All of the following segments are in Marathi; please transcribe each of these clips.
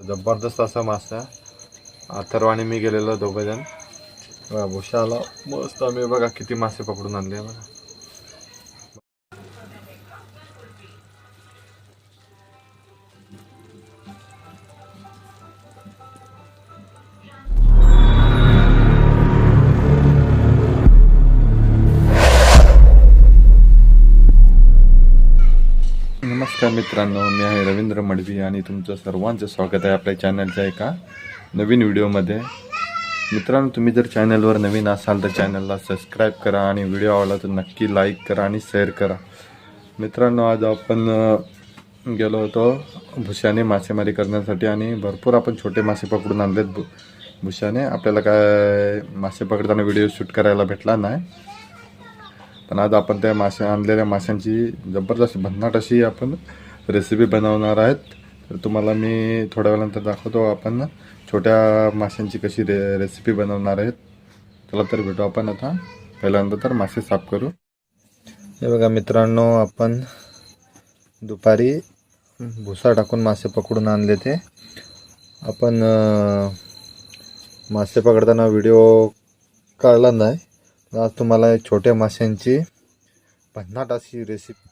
जबरदस्त असा मासा अथर्व आणि मी गेलेलो दोघं जण भुशा आला मस्त आम्ही बघा किती मासे पकडून आणले बघा. नमस्कार मित्रांनो मी आहे रवींद्र मडवी आणि तुमचं सर्वांचं स्वागत आहे आपल्या चॅनलच्या एका नवीन व्हिडिओमध्ये. मित्रांनो तुम्ही जर चॅनलवर नवीन असाल तर चॅनलला सबस्क्राईब करा आणि व्हिडिओ आवडला तर नक्की लाईक करा आणि शेअर करा. मित्रांनो आज आपण गेलो होतो भुशाने मासेमारी करण्यासाठी आणि भरपूर आपण छोटे मासे पकडून आणलेत भु भुशाने आपल्याला काय मासे पकडताना व्हिडिओ शूट करायला भेटला नाही. पण आज आपण त्या मासे आणलेल्या माशांची जबरदस्त भन्नाट अशी आपण रेसिपी बनवणार आहेत. तर तुम्हाला मी थोड्या वेळानंतर दाखवतो आपण छोट्या माशांची कशी रे रेसिपी बनवणार आहेत. चला तर भेटू आपण आता. पहिल्यांदा तर मासे साफ करू. हे बघा मित्रांनो आपण दुपारी भुसा टाकून मासे पकडून आणले ते. आपण मासे पकडताना व्हिडिओ काढला नाही. आज तुम्हाला एक छोट्या माशांची भन्नाट अशी रेसिपी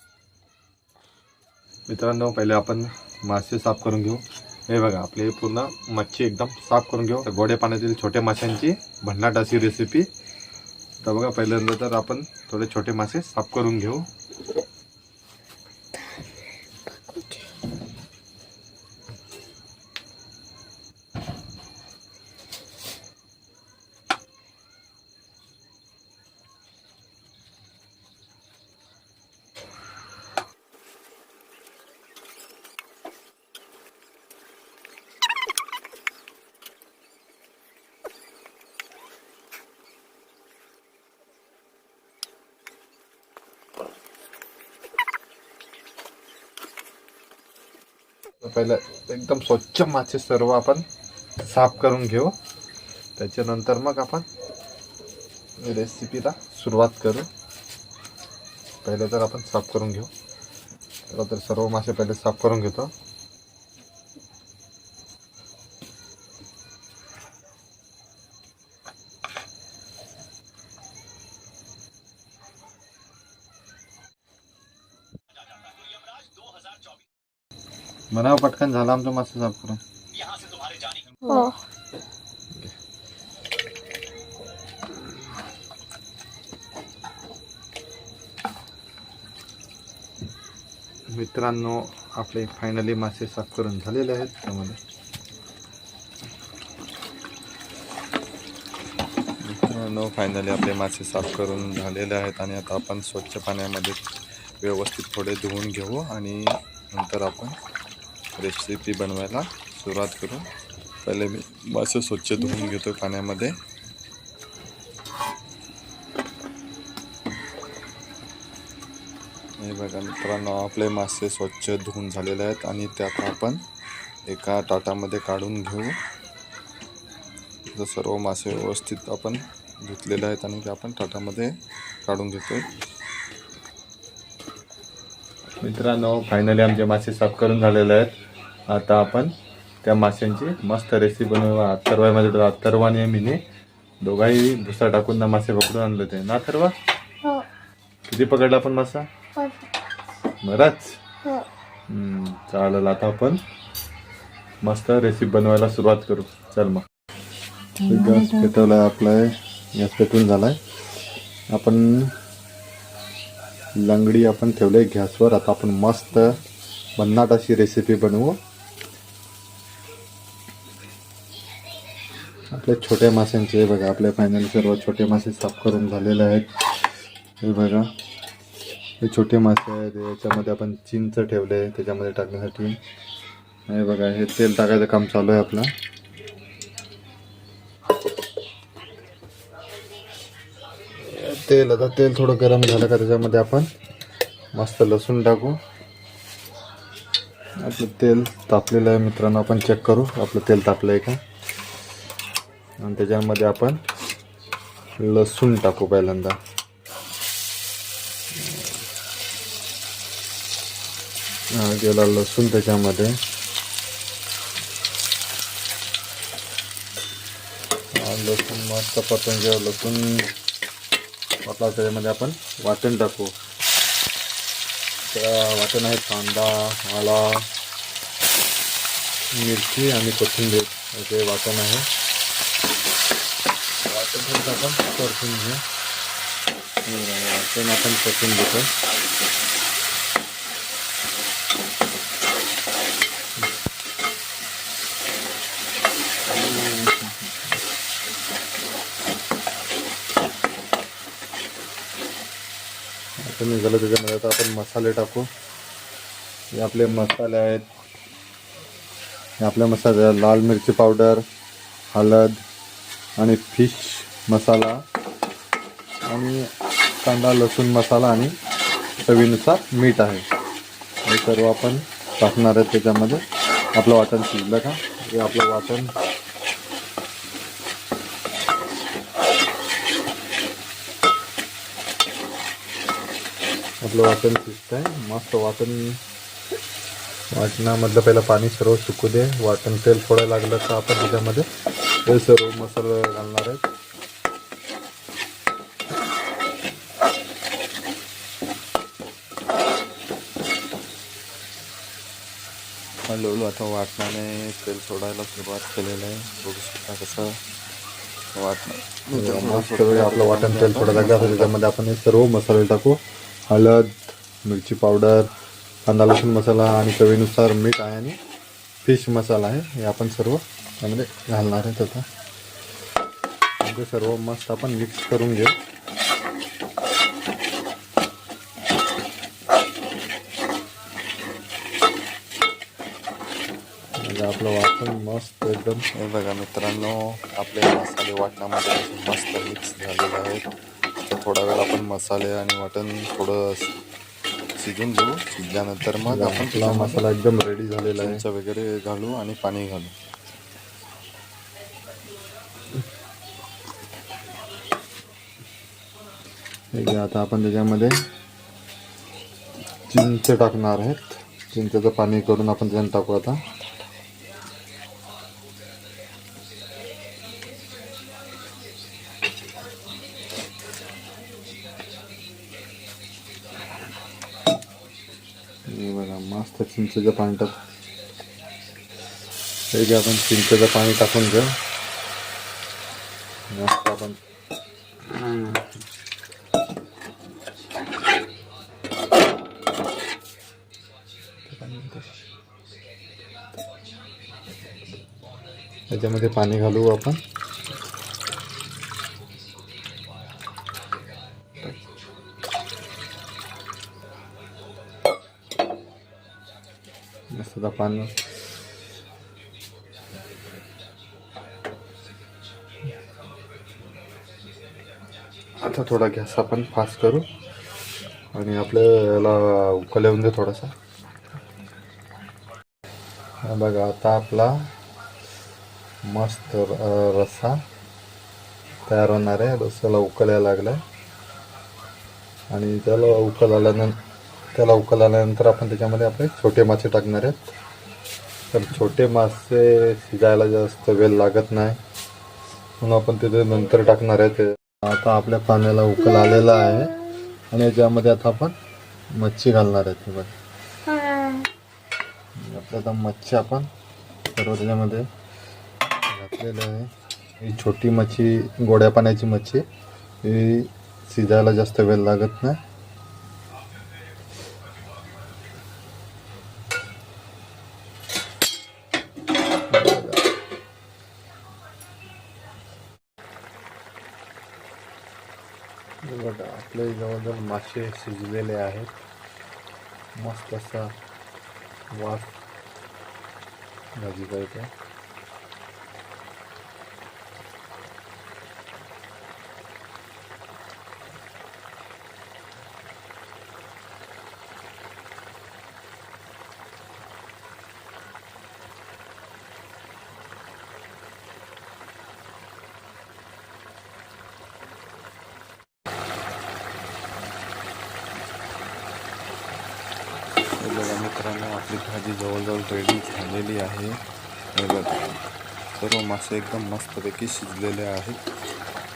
मित्रांनो पहिले आपण मासे साफ करून घेऊ. हे बघा आपले पूर्ण मच्छी एकदम साफ करून घेऊ. गोड्या पाण्यातील छोट्या माशांची भन्नाट अशी रेसिपी तर बघा पहिल्यांदा तर आपण थोडे छोटे मासे साफ करून घेऊ. पहिलं एकदम स्वच्छ मासे सर्व आपण साफ करून घेऊ. त्याच्यानंतर मग आपण रेसिपीला सुरुवात करू. पहिले तर आपण साफ करून घेऊ. तर सर्व मासे पहिले साफ करून घेतो. म्हणावं पटकन झाला आमचा मासे साफ करून हो. मित्रांनो आपले फायनली मासे साफ करून झालेले आहेत त्यामध्ये. मित्रांनो फायनली आपले मासे साफ करून झालेले आहेत आणि आता आपण स्वच्छ पाण्यामध्ये व्यवस्थित थोडे धुवून घेऊ आणि नंतर आपण रेसिपी बनवायला सुरुवात करू. पहिले मी मासे स्वच्छ धुवून घेतो पाण्यामध्ये. हे बघा मित्रांनो आपले मासे स्वच्छ धुवून झालेले आहेत आणि त्यात आपण एका ताटामध्ये काढून घेऊ. सर्व मासे व्यवस्थित आपण धुतलेले आहेत आणि ते आपण ताटामध्ये काढून घेतो मित्रांनो फायनली आमचे मासे साफ करून झालेले आहेत. आता आपण त्या माशांची मस्त रेसिपी बनवू. अथर्वामध्ये तर अथर्वाने मीने दोघाही भुसा टाकून ना मासे पकडून आणले होते. ना अथर्वा? हो. किती पकडला आपण मासा? हो बराच. हो. हम्म, चालेल आता आपण मस्त रेसिपी बनवायला सुरुवात करू. चल मग. गॅस पेटवलाय आपला गॅस पेटून झालाय. आपण लंगडी आपण ठेवले गॅसवर. आता आपण मस्त भन्नाट अशी रेसिपी बनवू. आपल्या छोट्या माशांचे हे बघा आपल्या फायनल सर्व छोटे मासे साफ करून झालेले आहेत. हे बघा हे छोटे मासे आहेत. याच्यामध्ये आपण चिंच ठेवले त्याच्यामध्ये टाकण्यासाठी. हे बघा हे तेल टाकायचं काम चालू आहे आपलं. तेल आता तेल थोडं गरम झालं का त्याच्यामध्ये आपण मस्त लसूण टाकू. आपलं तेल तापलेलं आहे मित्रांनो आपण चेक करू. आपलं तेल तापलं आहे का? आणि त्याच्यामध्ये आपण लसूण टाकू पहिल्यांदा. गेला लसूण त्याच्यामध्ये. लसूण मस्त परतून घेऊ. लसूण आपला त्याच्यामध्ये आपण वाटण टाकू. त्या वाटण आहे कांदा आला मिरची आणि कोथिंबीर. असे वाटण आहे वाटण आपण परतून घेऊ. बरं, आपण परतून घेतो. आता झालं त्याच्यामध्ये आता आपण मसाले टाकू. हे आपले मसाले आहेत. हे आपल्या मसाले लाल मिरची पावडर हळद आणि फिश. मसाला आणि कांदा लसूण मसाला आणि चवीनुसार मीठ आहे. हे सर्व आपण टाकणार आहे त्याच्यामध्ये. आपलं वाटण शिजलं का हे आपलं वाटण आपलं वाटण शिजत आहे. मस्त वाटण वाटणामधलं पहिलं पाणी सर्व सुकू दे. वाटण तेल थोडं लागलं तर आपण त्याच्यामध्ये हे सर्व मसाला घालणार हळूहळू आता वाटणाने तेल सोडायला सुरुवात केलेलं आहे. बघू शकता कसं वाटणं मस्त आपलं वाटण तेल थोडं लागलं. आता त्याच्यामध्ये आपण हे सर्व मसाले टाकू. हळद मिरची पावडर कांदा लसूण मसाला आणि चवीनुसार मीठ आहे आणि फिश मसाला आहे. हे आपण सर्व त्यामध्ये घालणार आहेत आता. सर्व मस्त आपण मिक्स करून घेऊ. म्हणजे आपलं वाटण मस्त एकदम. हे बघा मित्रांनो आपले मसाले वाटणामध्ये मस्त मिक्स झालेले आहेत. तर थोडा वेळ आपण मसाले आणि वाटण थोडं शिजून घेऊ. शिजल्यानंतर मग आपण आपला मसाला एकदम रेडी झालेला आहे. वगैरे घालू आणि पाणी घालू. आता आपण त्याच्यामध्ये चिंच टाकणार आहेत. चिंचेचं पाणी करून आपण त्याच्यात टाकू आता. मस्त चिंचेचं पाणी टाक. हे आपण चिंचेचं पाणी टाकून घेऊ मस्त आपण. त्याच्यामध्ये पाणी घालू आपण. आपण आता थोडा गॅस आपण फास्ट करू. आणि आपलं याला उकल येऊन दे थोडासा. बघा आता आपला मस्त र- रस्सा तयार होणार आहे. रस्साला उकलायला लागला आणि त्याला उकल आल्यानंतर त्याला उकल आल्यानंतर आपण त्याच्यामध्ये आपले छोटे मासे टाकणार आहेत. तर छोटे मासे शिजायला जास्त वेळ लागत नाही. म्हणून आपण तिथे नंतर टाकणार आहे ते. आता आपल्या पाण्याला उकल आलेला आहे. आणि याच्यामध्ये आता आपण मच्छी घालणार आहे ते आपल्या आता मच्छी आपण सर्व त्याच्यामध्ये घातलेलं आहे. ही छोटी मच्छी गोड्या पाण्याची मच्छी ही शिजायला जास्त वेळ लागत नाही हे बघा आपले जवळजवळ मासे शिजलेले आहेत. मस्त असा वास भाजी इथे बघा मित्रांनो आपली भाजी जवळजवळ रेडी झालेली आहे. सर्व मासे एकदम मस्तपैकी शिजलेले आहेत.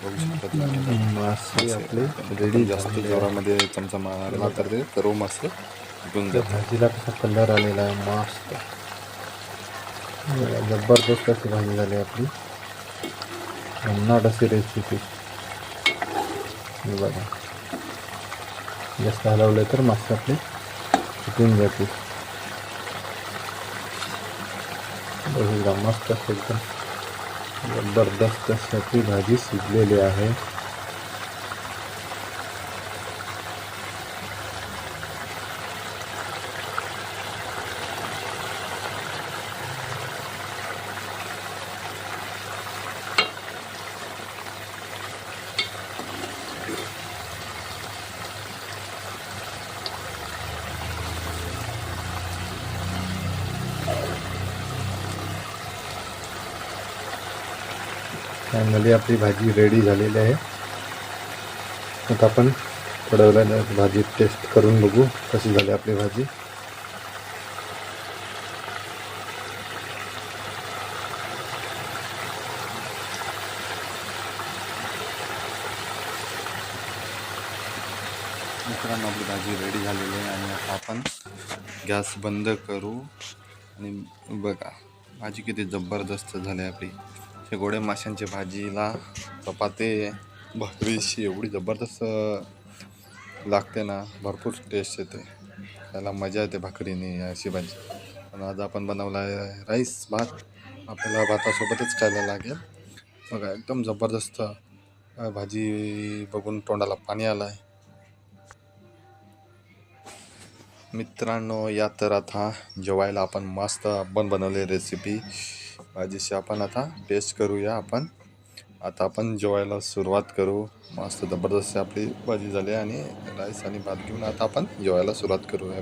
बघू शकता तुम्ही. मासे आपले रेडी जास्त जोरामध्ये चमचा मारला तर ते. सर्व मासे त्या जातात भाजीला कसा कलर आलेला आहे मस्त. जबरदस्त अशी भाजी झाली आपली. भन्नाट अशी रेसिपी हे बघा. जास्त हलवले तर मासे आपले. सुकून जाते बघा मस्त अशी एकदम जबरदस्त अशी भाजी शिजलेली आहे फायनली आपली भाजी रेडी झालेली आहे. आता आपण थोड्या भाजी टेस्ट करून बघू कशी झाली आपली भाजी. मित्रांनो आपली भाजी रेडी झालेली आहे आणि आता आपण गॅस बंद करू. आणि बघा भाजी किती जबरदस्त झाली आहे आपली. हे गोडे माशांची भाजीला चपाती भाकरीशी एवढी जबरदस्त लागते ना भरपूर टेस्ट येते. त्याला मजा येते भाकरीने अशी भाजी पण आज आपण बनवला आहे राईस भात. आपल्याला भातासोबतच खायला लागेल. बघा एकदम जबरदस्त भाजी बघून तोंडाला पाणी आलं आहे मित्रांनो या तर आता जेवायला आपण मस्त आपण बनवले रेसिपी भाजीशी आपण आता टेस्ट करूया आपण. आता आपण जेवायला सुरुवात करू. मस्त जबरदस्त आपली भाजी झाली आणि राईस आणि भात घेऊन आता आपण जेवायला सुरुवात करू या